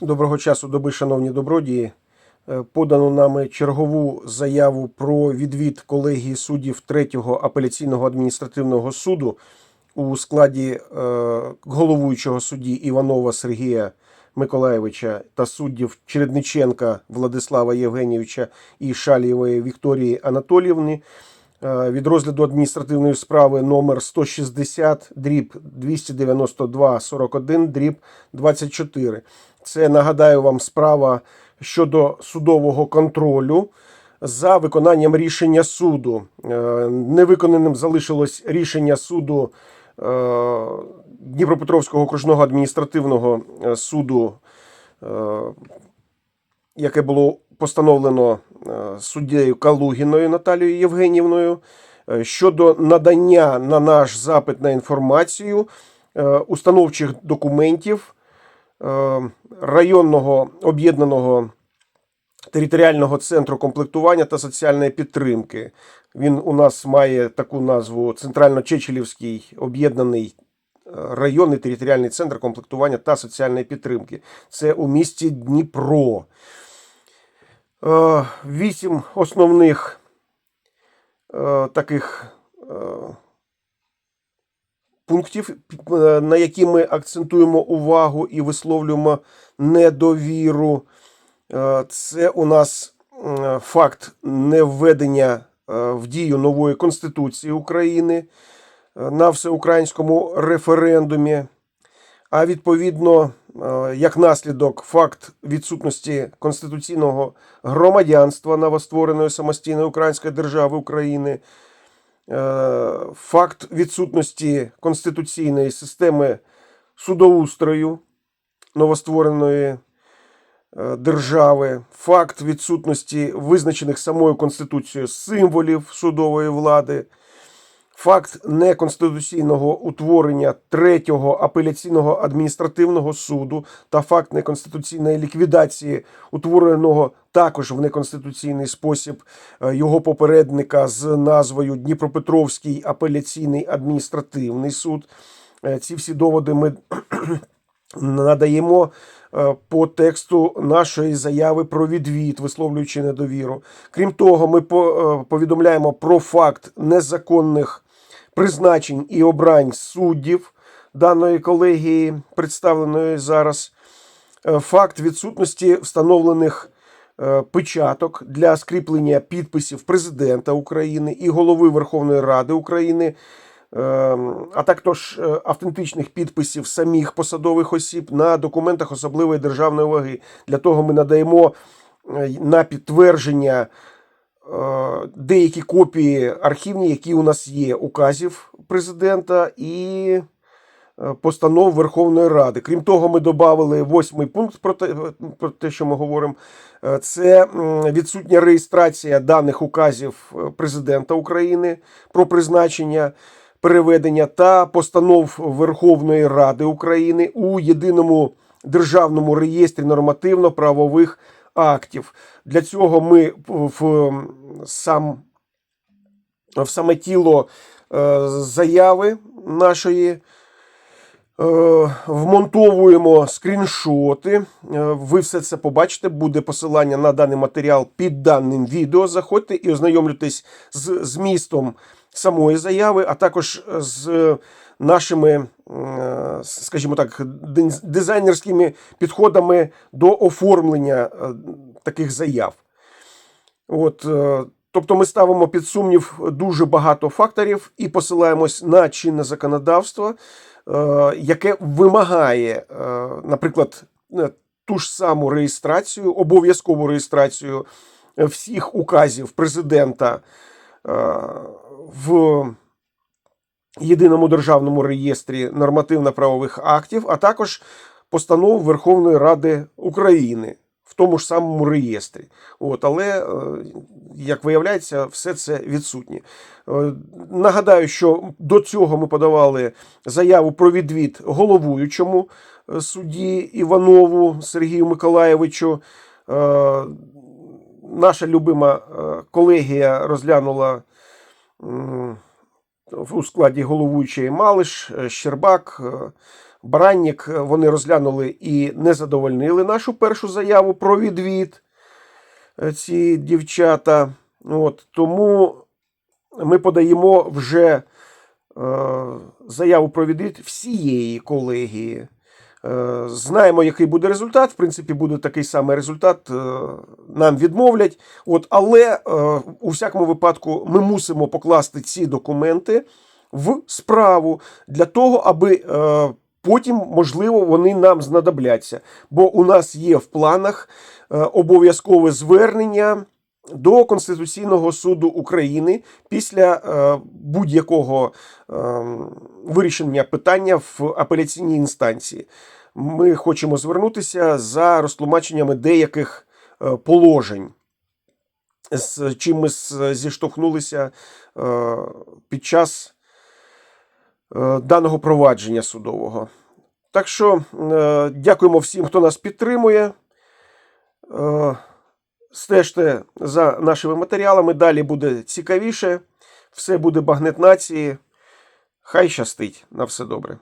Доброго часу доби, шановні добродії. Е, Подано нами чергову заяву про відвід колегії суддів 3-го апеляційного адміністративного суду у складі е, головуючого судді Іванова Сергія Миколаєвича та суддів Чередниченка Владислава Євгенійовича і Шалієвої Вікторії Анатоліївни від розгляду адміністративної справи номер 160 дріб 292 41 дріб 24. Це нагадаю вам справа щодо судового контролю за виконанням рішення суду. Е, Невиконаним залишилось рішення суду е, Дніпропетровського окружного адміністративного е, суду, е, яке було постановлено е, суддею Калугіною Наталією Євгенівною е, щодо надання на наш запит на інформацію е, установчих документів е, районного об'єднаного територіального центру комплектування та соціальної підтримки. Він у нас має таку назву Центрально-Чечелівський об'єднаний районний територіальний центр комплектування та соціальної підтримки. Це у місті Дніпро. Е, Вісім основних е, таких е, пунктів, на які ми акцентуємо увагу і висловлюємо недовіру. Це у нас факт невведення в дію нової Конституції України на всеукраїнському референдумі, а відповідно, як наслідок, факт відсутності конституційного громадянства новоствореної самостійної української держави України, е, факт відсутності конституційної системи судоустрою новоствореної е, держави, факт відсутності визначених самою Конституцією символів судової влади, факт неконституційного утворення третього апеляційного адміністративного суду та факт неконституційної ліквідації утвореного також в неконституційний спосіб е, його попередника з назвою Дніпропетровський апеляційний адміністративний суд. Е, Ці всі доводи ми надаємо е, по тексту нашої заяви про відвід, висловлюючи недовіру. Крім того, ми повідомляємо про факт незаконних призначень і обрань суддів даної колегії, представленої зараз. Е, Факт відсутності встановлених е, печаток для скріплення підписів президента України і голови Верховної Ради України, е, а також автентичних підписів самих посадових осіб на документах особливої державної ваги. Для того ми надаємо на підтвердження деякі копії архівні, які у нас є указів президента і е, постанов Верховної Ради. Крім того, ми додали восьмий пункт про те, про те, що ми говоримо. Е, Це відсутня реєстрація даних указів е, президента України про призначення. Переведення та постанов Верховної Ради України у єдиному державному реєстрі нормативно-правових актів. Для цього ми в сам в саме тіло е, заяви нашої е, вмонтовуємо скріншоти. Е, Ви все це побачите. Буде посилання на даний матеріал під даним відео. Заходьте і ознайомлюйтесь з змістом самої заяви, а також з нашими, е, скажімо так, дизайнерськими підходами до оформлення е, таких заяв. От, е, тобто ми ставимо під сумнів дуже багато факторів і посилаємось на чинне законодавство, яке вимагає, наприклад, ту ж саму реєстрацію, обов'язкову реєстрацію всіх указів президента в єдиному державному реєстрі нормативно-правових актів, а також постанов Верховної Ради України в тому ж самому реєстрі. От, але, е, як виявляється, все це відсутнє. Е, Нагадаю, що до цього ми подавали заяву про відвід головуючому е, судді Іванову Сергію Миколаєвичу. Наша любима колегія розглянула у складі головуючої Малиш, е, Щербак, Браннік. Бараннік е, вони розглянули і не задовольнили нашу першу заяву про відвід. е, Ці дівчата. От, тому ми подаємо вже е, заяву про відвід всієї колегії. Е, Знаємо, який буде результат. В принципі, буде такий самий результат. е, Нам відмовлять. От, але е, у всякому випадку ми мусимо покласти ці документи в справу для того, аби потім, можливо, вони нам знадобляться. Бо у нас є в планах обов'язкове звернення до Конституційного суду України після е, будь-якого е, вирішення питання в апеляційній інстанції. Ми хочемо звернутися за розтлумаченнями деяких е, положень, з чим ми зіштовхнулися під час даного провадження судового. Так що дякуємо всім, хто нас підтримує. Стежте за нашими матеріалами. Далі буде цікавіше. Все буде багнет нації. Хай щастить. На все добре.